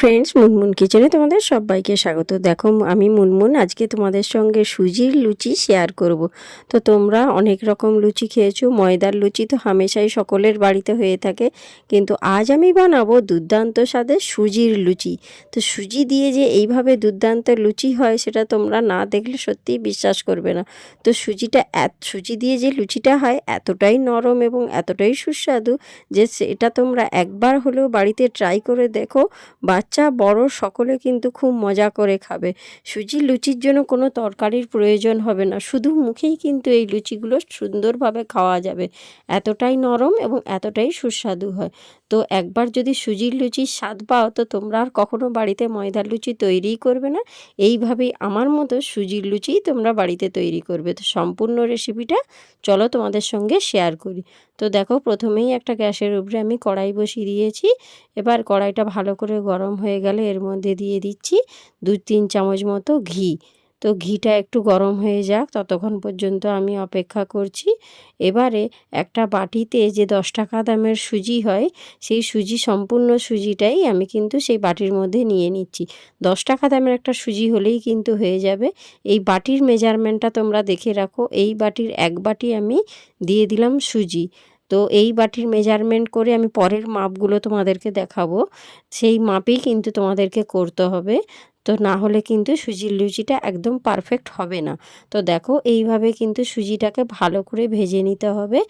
Friends Munmun কিচেনে তোমাদের সবাইকে স্বাগত। দেখো, আমি মুনমুন, আজকে তোমাদের সঙ্গে সুজির লুচি শেয়ার করব। তো তোমরা অনেক রকম লুচি খেয়েছো, ময়দার লুচি তো হামেশাই সকলের বাড়িতে হয়ে থাকে, কিন্তু আজ আমি বানাবো দুর্দান্ত স্বাদে সুজির লুচি। তো সুজি দিয়ে যে এইভাবে দুর্দান্ত লুচি হয়, সেটা তোমরা না দেখলে সত্যিই বিশ্বাস করবে না। তো সুজিটা এত, সুজি দিয়ে যে লুচিটা হয়, এতটাই নরম এবং এতটাই সুস্বাদু যে সেটা তোমরা একবার হলেও বাড়িতে ট্রাই করে দেখো বাচ্চা, বড় সকলে কিন্তু খুব মজা করে খাবে। সুজি লুচির জন্য কোনো তরকারির প্রয়োজন হবে না। শুধু মুখেই কিন্তু এই লুচিগুলো সুন্দরভাবে খাওয়া যাবে। এতটাই নরম এবং এতটাই সুস্বাদু হয়। তো একবার যদি সুজির লুচির স্বাদ পাও, তো তোমরা আর কখনো বাড়িতে ময়দার লুচি তৈরিই করবে না। এইভাবেই আমার মতো সুজির লুচিই তোমরা বাড়িতে তৈরি করবে। তো সম্পূর্ণ রেসিপিটা চলো তোমাদের সঙ্গে শেয়ার করি। তো দেখো, প্রথমেই একটা গ্যাসের উপরে আমি কড়াই বসিয়ে দিয়েছি। এবার কড়াইটা ভালো করে গরম হয়ে গেলে এর মধ্যে দিয়ে দিচ্ছি দু তিন চামচ মতো ঘি। তো ঘিটা একটু গরম হয়ে যাক, ততক্ষণ পর্যন্ত আমি অপেক্ষা করছি। এবারে একটা বাটিতে যে দশ টাকা দামের সুজি হয়, সেই সুজি, সম্পূর্ণ সুজিটাই আমি কিন্তু সেই বাটির মধ্যে নিয়ে নিচ্ছি। দশ টাকা দামের একটা সুজি হলেই কিন্তু হয়ে যাবে। এই বাটির মেজারমেন্টটা তোমরা দেখে রাখো, এই বাটির এক বাটি আমি দিয়ে দিলাম সুজি। তো এই বাটির মেজারমেন্ট করে আমি পরের মাপগুলো তোমাদেরকে দেখাবো। সেই মাপেই কিন্তু তোমাদেরকে করতে হবে। তো না হলে কিন্তু সুজির লুচিটা একদম পারফেক্ট হবে না। তো দেখো এইভাবে কিন্তু সুজিটাকে ভালো করে ভেজে নিতে হবে।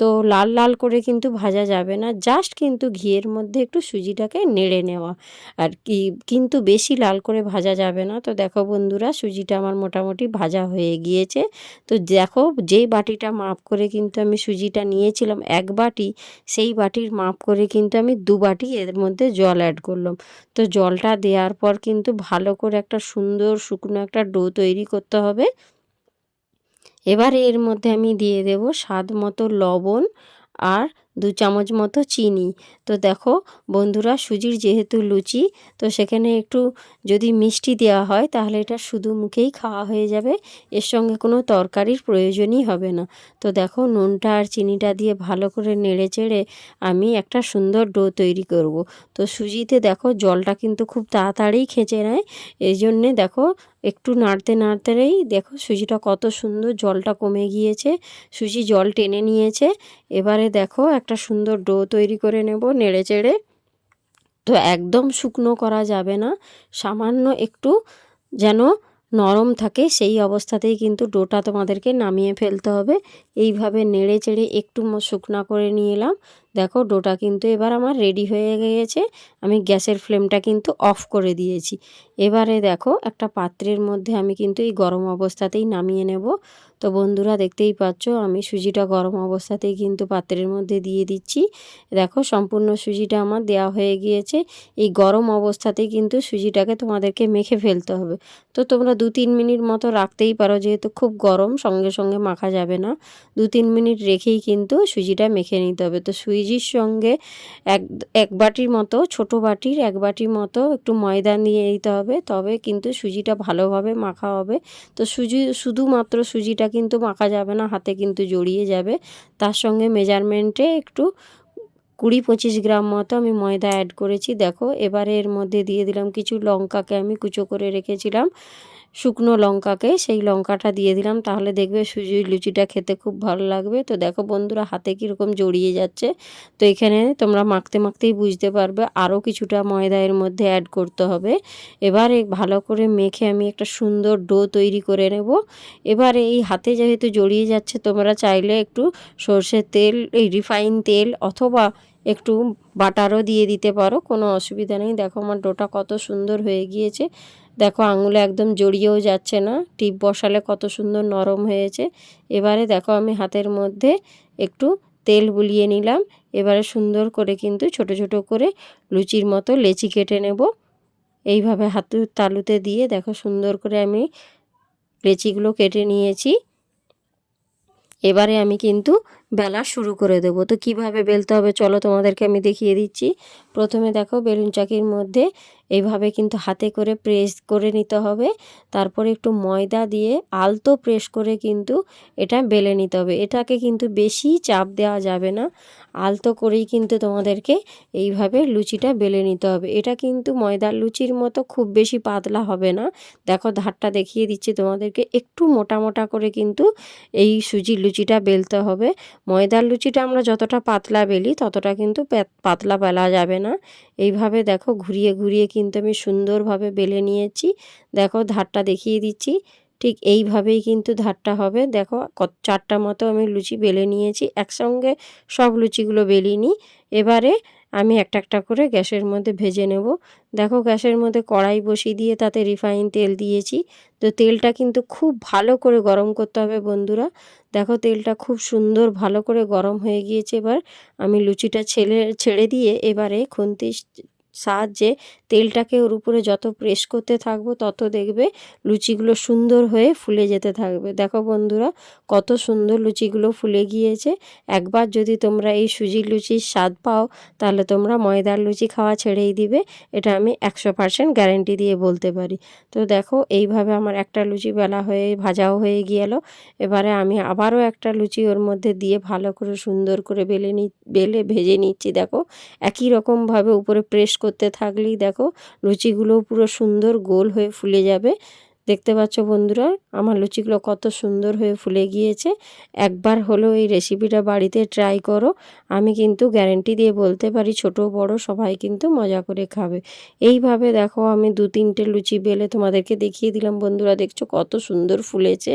তো লাল লাল করে কিন্তু ভাজা যাবে না জাস্ট কিন্তু ঘিয়ের মধ্যে একটু সুজিটাকে নেড়ে নেওয়া। আর কি, কিন্তু বেশি লাল করে ভাজা যাবে না। তো দেখো বন্ধুরা, সুজিটা আমার মোটামুটি ভাজা হয়ে গিয়েছে। তো দেখো যেই বাটিটা মাপ করে কিন্তু আমি সুজিটা নিয়েছিলাম এক বাটি, সেই বাটির মাপ করে কিন্তু আমি দু বাটি এর মধ্যে জল অ্যাড করলাম। তো জলটা দেওয়ার পর কিন্তু ভালো করে একটা সুন্দর শুকনো একটা ডো তৈরি করতে হবে। এবার এর মধ্যে আমি দিয়ে দেব স্বাদ মতো লবণ আর দু চামচ মতো চিনি। তো দেখো, বন্ধুরা, সুজির যেহেতু লুচি, তো সেখানে একটু যদি মিষ্টি দেওয়া হয়, তাহলে এটা শুধু মুখেই খাওয়া হয়ে যাবে। এর সঙ্গে কোনো তরকারির প্রয়োজনই হবে না। তো দেখো, নুনটা আর চিনিটা দিয়ে ভালো করে নেড়ে চেড়ে আমি একটা সুন্দর ডো তৈরি করব। তো সুজিতে দেখো, জলটা কিন্তু খুব তাড়াতাড়ি খেঁচে নেয়। এই জন্যে দেখো, একটু নাড়তে নাড়তেই দেখো, সুজিটা কত সুন্দর জলটা কমে গিয়েছে। সুজি জল টেনে নিয়েছে। এবারে দেখো একটা সুন্দর ডো তৈরি করে নেব নেড়ে চেড়ে। তো একদম শুকনো করা যাবে না। সামান্য একটু যেন নরম থাকে সেই অবস্থাতেই কিন্তু ডোটা তোমাদেরকে নামিয়ে ফেলতে হবে। এইভাবে নেড়ে চেড়ে একটু শুকনা করে নিয়ে এলাম। দেখো ডোটা কিন্তু এবার আমার রেডি হয়ে গিয়েছে, আমি গ্যাসের ফ্লেমটা কিন্তু অফ করে দিয়েছি। এবারে দেখো একটা পাত্রের মধ্যে আমি কিন্তু এই গরম অবস্থাতেই নামিয়ে নেব। তো বন্ধুরা দেখতেই পাচ্ছ, আমি সুজিটা গরম অবস্থাতেই কিন্তু পাত্রের মধ্যে দিয়ে দিচ্ছি। দেখো সম্পূর্ণ সুজিটা আমার দেওয়া হয়ে গিয়েছে, এই গরম অবস্থাতেই কিন্তু সুজিটাকে তোমাদেরকে মেখে ফেলতে হবে। তো তোমরা দু তিন মিনিট মতো রাখতেই পারো, যেহেতু খুব গরম, সঙ্গে সঙ্গে মাখা যাবে না। দু তিন মিনিট রেখেই কিন্তু সুজিটা মেখে নিতে হবে। তো সুজির সঙ্গে এক এক বাটির মতো, ছোট বাটির এক বাটির মতো একটু ময়দা নিয়ে নিতে হবে। তবে কিন্তু সুজিটা ভালোভাবে মাখা হবে। তো সুজি, শুধুমাত্র সুজিটা কিন্তু মাখা যাবে না, হাতে কিন্তু জড়িয়ে যাবে। তার সঙ্গে মেজারমেন্টে একটু কুড়ি পঁচিশ গ্রাম মতো আমি ময়দা অ্যাড করেছি। দেখো, এবারে এর মধ্যে দিয়ে দিলাম কিছু লঙ্কাকে আমি কুচো করে রেখেছিলাম। শুকনো লঙ্কাকে, সেই লঙ্কাটা দিয়ে দিলাম। তাহলে দেখবে সুজির লুচিটা খেতে খুব ভালো লাগবে। তো দেখো বন্ধুরা, হাতে কীরকম জড়িয়ে যাচ্ছে। তো এখানে তোমরা মাখতে মাখতেই বুঝতে পারবে, আরও কিছুটা ময়দা এর মধ্যে অ্যাড করতে হবে। এবারে ভালো করে মেখে আমি একটা সুন্দর ডো তৈরি করে নেব। এবার এই হাতে যেহেতু জড়িয়ে যাচ্ছে, তোমরা চাইলে একটু সর্ষের তেল, এই রিফাইন তেল অথবা একটু বাটারও দিয়ে দিতে পারো, কোনো অসুবিধা নেই। দেখো আমার ডোটা কত সুন্দর হয়ে গিয়েছে। দেখো, আঙুলে একদম জড়িয়েও যাচ্ছে না। টিপ বসালে কত সুন্দর নরম হয়েছে। এবারে দেখো, আমি হাতের মধ্যে একটু তেল বুলিয়ে নিলাম। এবারে সুন্দর করে কিন্তু ছোট ছোট করে লুচির মতো লেচি কেটে নেব। এইভাবে হাতু তালুতে দিয়ে দেখো, সুন্দর করে আমি লেচিগুলো কেটে নিয়েছি। এবারে আমি কিন্তু বেলা শুরু করে দেবো। তো কীভাবে বেলতে হবে চলো তোমাদেরকে আমি দেখিয়ে দিচ্ছি। প্রথমে দেখো বেলুন চাকির মধ্যে এইভাবে কিন্তু হাতে করে প্রেস করে নিতে হবে। তারপরে একটু ময়দা দিয়ে আলতো প্রেস করে কিন্তু এটা বেলে নিতে হবে। এটাকে কিন্তু বেশি চাপ দেওয়া যাবে না। আলতো করেই কিন্তু তোমাদেরকে এইভাবে লুচিটা বেলে নিতে হবে। এটা কিন্তু ময়দার লুচির মতো খুব বেশি পাতলা হবে না। দেখো ধারটা দেখিয়ে দিচ্ছি তোমাদেরকে। একটু মোটা মোটা করে কিন্তু এই সুজির লুচিটা বেলতে হবে। ময়দার লুচিটা আমরা যতটা পাতলা বেলি, ততটা কিন্তু পাতলা বেলা যাবে না। এইভাবে দেখো ঘুরিয়ে ঘুরিয়ে কিন্তু আমি সুন্দরভাবে বেলে নিয়েছি। দেখো ধারটা দেখিয়ে দিচ্ছি। ঠিক এইভাবেই কিন্তু ধারটা হবে। দেখো চারটা মতো আমি লুচি বেলে নিয়েছি। একসঙ্গে সব লুচিগুলো বেলিনি। এবারে আমি একটা একটা করে গ্যাসের মধ্যে ভেজে নেব। দেখো গ্যাসের মধ্যে কড়াই বসিয়ে দিয়ে তাতে রিফাইন তেল দিয়েছি। তো তেলটা কিন্তু খুব ভালো করে গরম করতে হবে বন্ধুরা। দেখো তেলটা খুব সুন্দর ভালো করে গরম হয়ে গিয়েছে এবার। আমি লুচিটা ছেলে, ছেড়ে দিয়ে এবারে খুন্তি সাহায্যে তেলটাকে ওর উপরে যত প্রেস করতে থাকব, তত দেখবে লুচিগুলো সুন্দর হয়ে ফুলে যেতে থাকবে। দেখো বন্ধুরা, কত সুন্দর লুচিগুলো ফুলে গিয়েছে। একবার যদি তোমরা এই সুজির লুচির স্বাদ পাও, তাহলে তোমরা ময়দার লুচি খাওয়া ছেড়েই দিবে। এটা আমি একশো পার্সেন্ট গ্যারেন্টি দিয়ে বলতে পারি। তো দেখো, এইভাবে আমার একটা লুচি বেলা হয়ে, ভাজাও হয়ে গিয়েল। এবারে আমি আবারও একটা লুচি ওর মধ্যে দিয়ে ভালো করে সুন্দর করে বেলে নি, বেলে ভেজে নিচ্ছি। দেখো, একই রকমভাবে উপরে প্রেস করতে থাকলেই দেখো লুচিগুলো পুরো সুন্দর গোল হয়ে ফুলে যাবে। দেখতে পাচ্ছ বন্ধুরা, আমার লুচিগুলো কত সুন্দর হয়ে ফুলে গিয়েছে। একবার হলো এই রেসিপিটা বাড়িতে ট্রাই করো। আমি কিন্তু গ্যারেন্টি দিয়ে বলতে পারি, ছোট বড় সবাই কিন্তু মজা করে খাবে। এইভাবে দেখো আমি দু তিনটে লুচি বেলে তোমাদেরকে দেখিয়ে দিলাম বন্ধুরা, দেখছ কত সুন্দর ফুলেছে।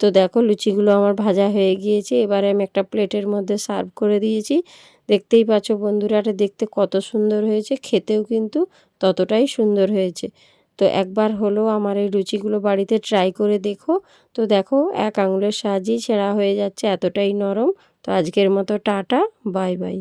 তো দেখো লুচিগুলো আমার ভাজা হয়ে গিয়েছে, এবারে আমি একটা প্লেটের মধ্যে সার্ভ করে দিয়েছি। দেখতেই পাচ্ছ বন্ধুরা, এটা দেখতে কত সুন্দর হয়েছে, খেতেও কিন্তু ততটাই সুন্দর হয়েছে। তো একবার হলো আমার এই লুচিগুলো বাড়িতে ট্রাই করে দেখো। তো দেখো, এক আঙুলের সাহায্যেই ছেঁড়া হয়ে যাচ্ছে, এতটাই নরম। তো আজকের মতো টাটা, বাই বাই।